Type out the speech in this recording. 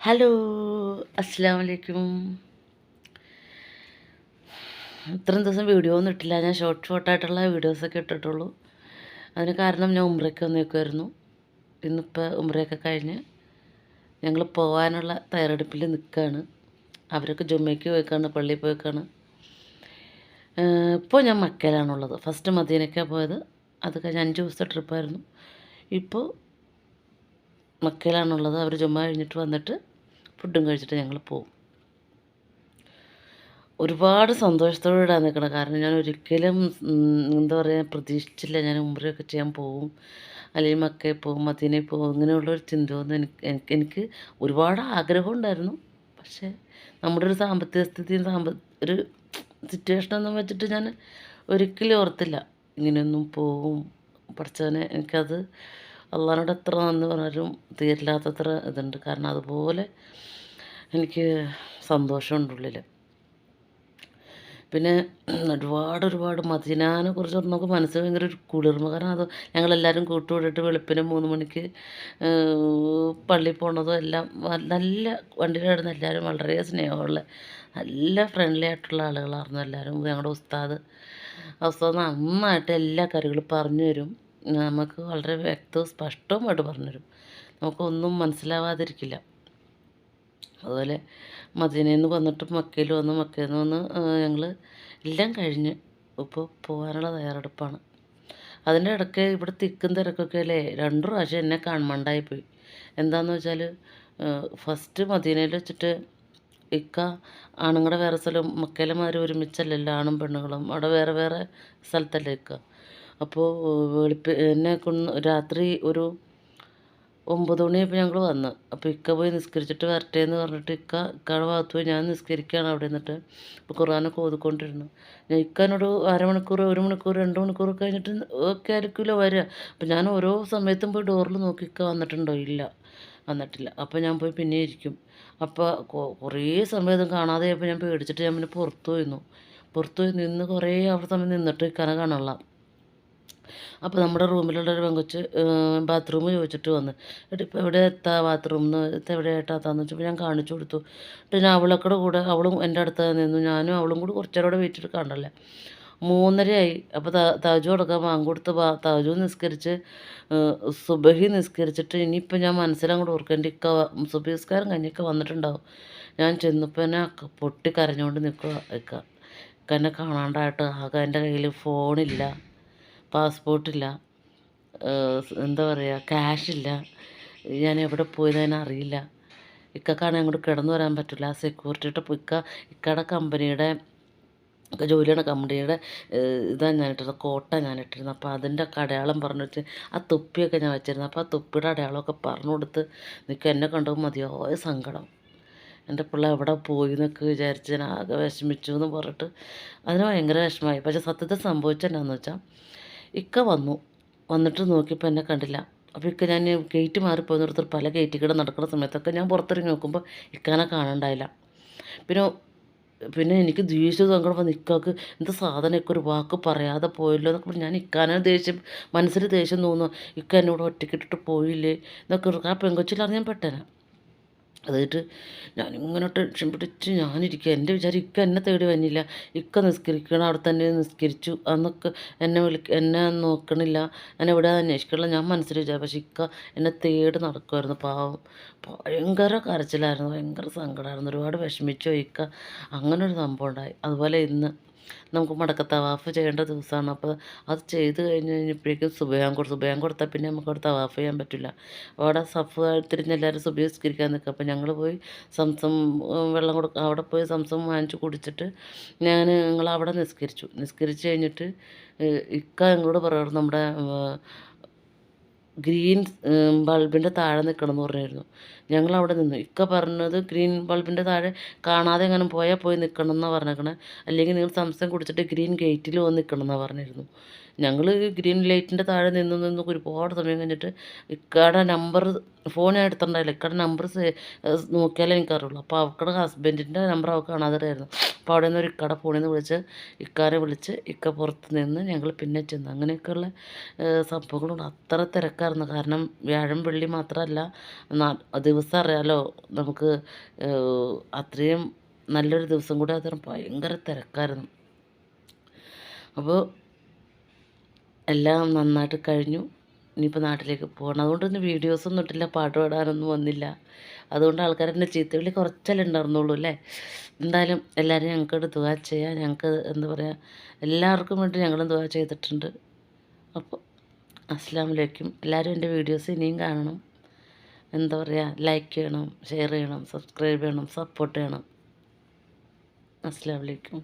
Hello അസ്സാം വലൈക്കും ഇത്രയും ദിവസം വീഡിയോ ഒന്നും ഇട്ടില്ല ഞാൻ ഷോർട്ട് ഷോർട്ടായിട്ടുള്ള വീഡിയോസൊക്കെ ഇട്ടിട്ടുള്ളൂ. അതിന് കാരണം ഞാൻ ഉമ്രയ്ക്ക് വന്നേക്കുമായിരുന്നു ഇന്നിപ്പോൾ ഉമ്രയൊക്കെ കഴിഞ്ഞ് ഞങ്ങൾ പോകാനുള്ള തയ്യാറെടുപ്പിൽ നിൽക്കുകയാണ് അവരൊക്കെ ജുമ്മയ്ക്ക് പോയിക്കാണ് പള്ളിയിൽ പോയിക്കാണ്. ഇപ്പോൾ ഞാൻ മക്കയിലാണുള്ളത്. ഫസ്റ്റ് മദീനയ്ക്കാണ് പോയത്. അത് കഴിഞ്ഞ് അഞ്ച് ദിവസത്തെ ട്രിപ്പായിരുന്നു ഇപ്പോൾ മക്കയിലാണുള്ളത് അവർ ചുമ്മാ കഴിഞ്ഞിട്ട് വന്നിട്ട് ഫുഡും കഴിച്ചിട്ട് ഞങ്ങൾ പോവും. ഒരുപാട് സന്തോഷത്തോടെയാണ് നിൽക്കണം. കാരണം ഞാൻ ഒരിക്കലും എന്താ പറയുക പ്രതീക്ഷിച്ചില്ല ഞാൻ ഉമ്രയൊക്കെ ചെയ്യാൻ പോവും. അല്ലെങ്കിൽ മക്കയിൽ പോവും മദീനയിൽ പോവും ഇങ്ങനെയുള്ളൊരു ചിന്തയൊന്നും എനിക്ക് എനിക്ക് എനിക്ക് ഒരുപാട് ആഗ്രഹം ഉണ്ടായിരുന്നു. പക്ഷേ നമ്മുടെ ഒരു സാമ്പത്തിക സ്ഥിതിയും സാമ്പ ഒരു സിറ്റുവേഷനൊന്നും വെച്ചിട്ട് ഞാൻ ഒരിക്കലും ഓർത്തില്ല. ഇങ്ങനെയൊന്നും പോവും. പഠിച്ചവനെ എനിക്കത് അള്ളാഹിനോട് എത്ര നന്ദി പറഞ്ഞാലും തീരില്ലാത്തത്ര ഇതുണ്ട്. കാരണം അതുപോലെ എനിക്ക് സന്തോഷമുണ്ട് ഉള്ളിൽ പിന്നെ ഒരുപാട് ഒരുപാട് മദീനാനെ കുറിച്ച് നമുക്ക് മനസ്സ് ഭയങ്കര ഒരു കുളിർമ. കാരണം അത് ഞങ്ങളെല്ലാവരും കൂട്ടുകൂടിയിട്ട് വെളുപ്പിന് മൂന്ന് മണിക്ക് പള്ളിയിൽ പോണതും എല്ലാം നല്ല വണ്ടിയിലായിരുന്നു എല്ലാവരും വളരെ സ്നേഹമുള്ള നല്ല ഫ്രണ്ട്ലി ആയിട്ടുള്ള ആളുകളായിരുന്നു എല്ലാവരും ഞങ്ങളുടെ ഉസ്താദ് ഉസ്താദ് നന്നായിട്ട് എല്ലാ കാര്യങ്ങളും പറഞ്ഞു തരും. നമുക്ക് വളരെ വ്യക്തവും സ്പഷ്ടവുമായിട്ട് പറഞ്ഞു തരും നമുക്കൊന്നും മനസ്സിലാവാതിരിക്കില്ല. അതുപോലെ മദീനയിൽ നിന്ന് വന്നിട്ട് മക്കയിൽ വന്ന് മക്കയിൽ നിന്ന് വന്ന് ഞങ്ങൾ എല്ലാം കഴിഞ്ഞ് ഇപ്പോൾ പോകാനുള്ള തയ്യാറെടുപ്പാണ്. അതിന്റെ ഇടയ്ക്ക് ഇവിടെ തിക്കും തിരക്കൊക്കെ അല്ലേ? രണ്ട് പ്രാവശ്യം എന്നെ കാണുമണ്ടായി പോയി. എന്താണെന്ന് വെച്ചാൽ ഫസ്റ്റ് മദീനയിൽ വെച്ചിട്ട് ഇക്ക ആണുങ്ങളുടെ വേറെ സ്ഥലം മക്കയിലെമാർ ഒരുമിച്ചല്ലല്ലോ ആണും പെണ്ണുങ്ങളും. അവിടെ വേറെ വേറെ സ്ഥലത്തല്ലേ ഇക്ക? അപ്പോൾ വെളുപ്പ് എന്നെ കൊണ്ട് രാത്രി ഒരു ഒമ്പത് മണിയായപ്പോൾ ഞങ്ങൾ വന്ന്. അപ്പോൾ ഇക്ക പോയി നിസ്കരിച്ചിട്ട് വരട്ടെ എന്ന് പറഞ്ഞിട്ട് ഇക്ക ഇക്കയുടെ ഭാഗത്ത് പോയി ഞാൻ നിസ്കരിക്കുകയാണ് അവിടെ നിന്നിട്ട്. ഇപ്പോൾ ഖുറാനൊക്കെ ഓതിക്കൊണ്ടിരുന്നു. ഞാൻ ഇക്കാനോട് അരമണിക്കൂർ ഒരു മണിക്കൂർ രണ്ട് മണിക്കൂർ കഴിഞ്ഞിട്ട് ഒക്കെ ആയിരിക്കുമല്ലോ വരിക അപ്പോൾ ഞാൻ ഓരോ സമയത്തും പോയി ഡോറിൽ നോക്കി ഇക്ക വന്നിട്ടുണ്ടോ ഇല്ല. വന്നിട്ടില്ല. അപ്പോൾ ഞാൻ പോയി പിന്നെ ഇരിക്കും. അപ്പോൾ കുറേ സമയം കാണാതെ ആയപ്പോൾ ഞാൻ പേടിച്ചിട്ട് ഞാൻ പിന്നെ പുറത്തു പോയിരുന്നു. പുറത്തു പോയി നിന്ന് കുറേ അവിടെ സമയം നിന്നിട്ട് ഇക്കാനെ കാണാനുള്ള. അപ്പോൾ നമ്മുടെ റൂമിലുള്ള ഒരു പെങ്കൊച്ച് ബാത്റൂം ചോദിച്ചിട്ട് വന്ന് എന്നിട്ട് ഇപ്പോൾ എവിടെ എത്താ ബാത്റൂം എന്ന് എവിടെ ഏട്ടാത്താന്ന്? വെച്ചപ്പോൾ ഞാൻ കാണിച്ചു കൊടുത്തു. പിന്നെ അവളൊക്കെ കൂടെ അവളും എന്റെ അടുത്ത് നിന്നു. ഞാനും അവളും കൂടി കുറച്ച് നേരം കൂടെ വെയിറ്റ് കണ്ടല്ലേ? മൂന്നരയായി. അപ്പോൾ താജു കൊടുക്കാൻ വാങ്ങി കൊടുത്ത് ബാ താജു നിസ്കരിച്ച് സുബഹി നിസ്കരിച്ചിട്ട് ഇനിയിപ്പോൾ ഞാൻ മനസ്സിലങ്ങോട്ട് ഓർക്കേണ്ടി ഇക്ക സുബഹി കഴിഞ്ഞൊക്കെ വന്നിട്ടുണ്ടാവും. ഞാൻ ചെന്നപ്പോൾ തന്നെ പൊട്ടി കരഞ്ഞുകൊണ്ട് നിൽക്കുക ഇക്ക. എന്നെ കാണാണ്ടായിട്ട് ആകെ എന്റെ കയ്യിൽ ഫോണില്ല പാസ്പോർട്ടില്ല എന്താ പറയുക ക്യാഷില്ല. ഞാൻ എവിടെ പോയതെന്ന് അറിയില്ല. ഇക്കക്കാണ് അങ്ങോട്ട് കിടന്നു വരാൻ പറ്റില്ല. സെക്യൂരിറ്റിയുടെ ഇക്ക ഇക്കയുടെ കമ്പനിയുടെ ജോലിയുടെ കമ്പനിയുടെ ഇതാണ് ഇട്ടിരുന്നത് കോട്ട ഞാനിട്ടിരുന്നത് അപ്പോൾ അതിന്റെ ഒക്കെ അടയാളം പറഞ്ഞു വെച്ച് ആ തൊപ്പിയൊക്കെ ഞാൻ വെച്ചിരുന്നത് അപ്പോൾ ആ തൊപ്പിയുടെ അടയാളമൊക്കെ പറഞ്ഞു കൊടുത്ത് നിൽക്കുക എന്നെ കണ്ടു മതിയായ സങ്കടം. എന്റെ പിള്ള എവിടെ പോയി എന്നൊക്കെ വിചാരിച്ച് ഞാൻ ആകെ വിഷമിച്ചു എന്ന് പറഞ്ഞിട്ട് അതിന് ഭയങ്കര വിഷമമായി. പക്ഷേ സത്യത്തിൽ സംഭവിച്ചെന്നാന്ന് വെച്ചാൽ ഇക്ക വന്നു. വന്നിട്ട് നോക്കിയപ്പോൾ എന്നെ കണ്ടില്ല. അപ്പോൾ ഇക്ക ഞാൻ ഗേറ്റ് മാറിപ്പോയി പല ഗേറ്റിൽ കൂടെ നടക്കുന്ന സമയത്തൊക്കെ ഞാൻ പുറത്തിറങ്ങി നോക്കുമ്പോൾ ഇക്കാനെ കാണണ്ടായില്ല. പിന്നെ പിന്നെ എനിക്ക് ദേഷ്യം സങ്കടം വന്ന് ഇക്കാക്ക് എന്താ സാധനമൊക്കെ ഒരു വാക്ക് പറയാതെ പോയല്ലോ എന്നൊക്കെ ഞാൻ ഇക്കാനെ ദേഷ്യം മനസ്സിൽ ദേഷ്യം തോന്നുന്നു ഇക്ക എന്നോട് ഒറ്റയ്ക്കിട്ടിട്ട് പോയില്ലേ എന്നൊക്കെ ആ പെങ്കൊച്ചിലറിയാൻ പെട്ടേനെ. അതായിട്ട് ഞാനിങ്ങനെ ടെൻഷൻ പിടിച്ച് ഞാനിരിക്കുക എന്റെ വിചാരം ഇക്ക എന്നെ തേടി വന്നില്ല. ഇക്ക നിസ്കരിക്കണം അവിടെ തന്നെ നിസ്കരിച്ചു. അന്നൊക്കെ എന്നെ വിളി എന്നെ നോക്കണില്ല. ഞാൻ എവിടെ അന്വേഷിക്കണില്ല. ഞാൻ മനസ്സിൽ വിചാരിച്ചു പക്ഷെ ഇക്ക എന്നെ തേടി നടക്കുമായിരുന്നു പാവം. ഭയങ്കര കരച്ചിലായിരുന്നു. ഭയങ്കര സങ്കടമായിരുന്നു ഒരുപാട് വിഷമിച്ചു ഇക്ക. അങ്ങനെ ഒരു സംഭവം ഉണ്ടായി. അതുപോലെ ഇന്ന് നമുക്ക് മടക്ക തവാഫ് ചെയ്യേണ്ട ദിവസമാണ്. അപ്പോൾ അത് ചെയ്ത് കഴിഞ്ഞ് കഴിഞ്ഞപ്പോഴേക്കും സുബയാൻ കൊടുത്തു. സുബയാൻ കൊടുത്താൽ പിന്നെ നമുക്ക് അവിടെ തവാഫ് ചെയ്യാൻ പറ്റില്ല. അവിടെ സഫ് തിരിഞ്ഞ് എല്ലാവരും സുബീസ്കരിക്കാൻ നിൽക്കുക. അപ്പോൾ ഞങ്ങൾ പോയി സംസം വെള്ളം കൊടുക്കുക അവിടെ പോയി സംസം വാങ്ങിച്ച് കുടിച്ചിട്ട് ഞാൻ ഞങ്ങൾ അവിടെ നിസ്കരിച്ചു. നിസ്കരിച്ച് കഴിഞ്ഞിട്ട് ഇക്ക ഞങ്ങളോട് പറയുന്നത് നമ്മുടെ ഗ്രീൻ ബൾബിന്റെ താഴെ നിൽക്കണമെന്ന് പറഞ്ഞായിരുന്നു. ഞങ്ങൾ അവിടെ നിന്നു. ഇക്ക പറഞ്ഞത് ഗ്രീൻ ബൾബിന്റെ താഴെ കാണാതെ എങ്ങനെ പോയാൽ പോയി നിൽക്കണം എന്നാണ് പറഞ്ഞേക്കണേ. അല്ലെങ്കിൽ നിങ്ങൾ സംശയം കുടിച്ചിട്ട് ഗ്രീൻ ഗേറ്റിൽ വന്ന് നിൽക്കണം എന്നാണ് പറഞ്ഞിരുന്നു. ഞങ്ങൾ ഗ്രീൻ ലൈറ്റിന്റെ താഴെ നിന്ന് നിന്ന് ഒരുപാട് സമയം കഴിഞ്ഞിട്ട് ഇക്കാടെ നമ്പർ ഫോൺ ഞാൻ എടുത്തിട്ടുണ്ടായില്ല. ഇക്കാടെ നമ്പർ നോക്കിയാലേ എനിക്കറിയുള്ളൂ. അപ്പോൾ അവക്കടെ ഹസ്ബൻഡിന്റെ നമ്പർ അവൾക്ക് കാണാതെയായിരുന്നു അപ്പോൾ അവിടെ നിന്ന് ഒരു ഇക്കയുടെ ഫോണിൽ നിന്ന് വിളിച്ച് ഇക്കാരെ വിളിച്ച് ഇക്ക പുറത്ത് നിന്ന് ഞങ്ങൾ പിന്നെ ചെന്നു. അങ്ങനെയൊക്കെയുള്ള സംഭവങ്ങളുണ്ട് അത്ര തിരക്കായിരുന്നു. കാരണം വ്യാഴം വെള്ളി മാത്രമല്ല ദിവസം അറിയാലോ നമുക്ക് അത്രയും നല്ലൊരു ദിവസം കൂടെ അത്ര ഭയങ്കര തിരക്കായിരുന്നു. അപ്പോൾ എല്ലാം നന്നായിട്ട് കഴിഞ്ഞു. ഇനിയിപ്പോൾ നാട്ടിലേക്ക് പോകണം അതുകൊണ്ടൊന്നും വീഡിയോസൊന്നും ഇട്ടില്ല പാട്ട് പാടാനൊന്നും വന്നില്ല. അതുകൊണ്ട് ആൾക്കാരെന്നെ ചീത്തവിളി കുറച്ചല്ലേ ഉണ്ടായിരുന്നുള്ളൂ അല്ലേ? എന്തായാലും എല്ലാവരും ഞങ്ങൾക്ക് ദുവാ ചെയ്യാം. ഞങ്ങൾക്ക് എന്താ പറയുക എല്ലാവർക്കും വേണ്ടി ഞങ്ങളും ദുവാ ചെയ്തിട്ടുണ്ട്. അപ്പോൾ അസ്ലാം വലൈക്കും എല്ലാവരും എന്റെ വീഡിയോസ് ഇനിയും കാണണം. എന്താ പറയുക ലൈക്ക് ചെയ്യണം ഷെയർ ചെയ്യണം സബ്സ്ക്രൈബ് ചെയ്യണം സപ്പോർട്ട് ചെയ്യണം. അസ്ലാം വലൈക്കും